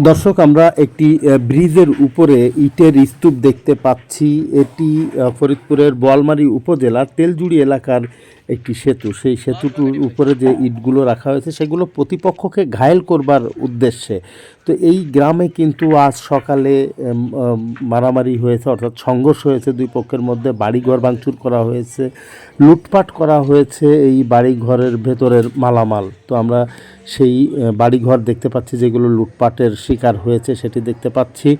দর্শক, আমরা একটি ব্রিজের উপরে ইটের স্তূপ দেখতে পাচ্ছি। এটি ফরিদপুরের বোয়ালমারি উপজেলার তেলজুড়ি এলাকার একটি সেতু। সেই সেতুটির উপরে যে ইটগুলো রাখা হয়েছে, সেগুলো প্রতিপক্ষকে ঘায়েল করবার উদ্দেশ্যে। তো এই গ্রামে কিন্তু আজ সকালে মারামারি হয়েছে, অর্থাৎ সংঘর্ষ হয়েছে দুই পক্ষের মধ্যে। বাড়িঘর ভাঙচুর করা হয়েছে, লুটপাট করা হয়েছে এই বাড়িঘরের ভেতরের মালামাল। তো আমরা সেই বাড়িঘর দেখতে পাচ্ছি, যেগুলো লুটপাটের শিকার হয়েছে, সেটি দেখতে পাচ্ছি।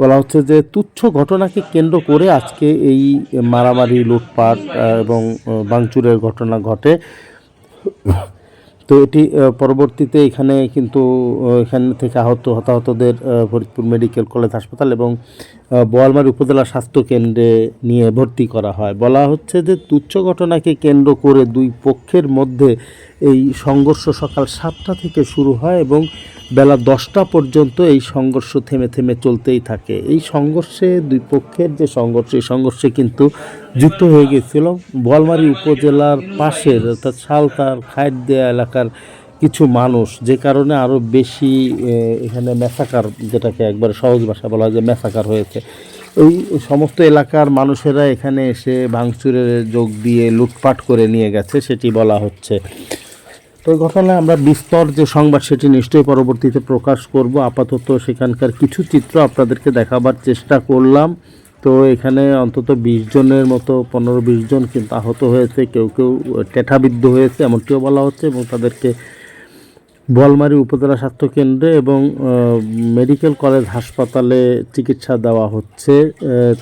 বলা হচ্ছে যে তুচ্ছ ঘটনাকে কেন্দ্র করে আজকে এই মারামারি, লুটপাট এবং ভাঙচুরের ঘটনা। ঘটে। তো এটি পরবর্তীতে এখানে কিন্তু এখান থেকে আহত, হতাহতদের ফরিদপুর মেডিকেল কলেজ হাসপাতাল এবং বোয়ালমারী উপজেলা স্বাস্থ্য কেন্দ্রে নিয়ে ভর্তি করা হয়। বলা হচ্ছে যে তুচ্ছ ঘটনাকে কেন্দ্র করে দুই পক্ষের মধ্যে এই সংঘর্ষ সকাল সাতটা থেকে শুরু হয় এবং বেলা দশটা পর্যন্ত এই সংঘর্ষ থেমে থেমে চলতেই থাকে। এই সংঘর্ষে দুই পক্ষের যে সংঘর্ষ, এই সংঘর্ষে কিন্তু যুক্ত হয়ে গেছিল বোয়ালমারী উপজেলার পাশের, অর্থাৎ সালতার খায়ের দেয়া এলাকার কিছু মানুষ, যে কারণে আরও বেশি এখানে মেসাকার যেটাকে একবার সহজ ভাষা বলা হয় যে মেসাকার হয়েছে। এই সমস্ত এলাকার মানুষেরা এখানে এসে ভাঙচুরে যোগ দিয়ে লুটপাট করে নিয়ে গেছে, সেটি বলা হচ্ছে। তো এই ঘটনায় আমরা বিস্তর যে সংবাদ সেটি নিশ্চয়ই পরবর্তীতে প্রকাশ করব। আপাতত সেখানকার কিছু চিত্র আপনাদেরকে দেখাবার চেষ্টা করলাম। তো এখানে অন্তত বিশ জনের মতো, পনেরো বিশ জন কিন্তু আহত হয়েছে, কেউ কেউ টেঠাবিদ্ধ হয়েছে, এমনটিও বলা হচ্ছে এবং তাদেরকে বলমারি উপজেলা স্বাস্থ্য কেন্দ্রে এবং মেডিকেল কলেজ হাসপাতালে চিকিৎসা দেওয়া হচ্ছে।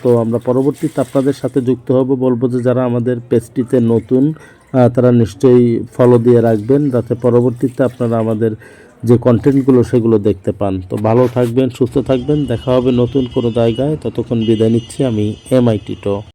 তো আমরা পরবর্তীতে আপনাদের সাথে যুক্ত হব। বলব যে যারা আমাদের পেজটিতে নতুন তারা নিশ্চয়ই ফলো দিয়ে রাখবেন যাতে পরবর্তীতে আপনারা আমাদের যে কন্টেন্টগুলো সেগুলো দেখতে পান। তো ভালো থাকবেন, সুস্থ থাকবেন। দেখা হবে নতুন কোনো জায়গায়। ততক্ষণ বিদায় নিচ্ছি আমি এম আই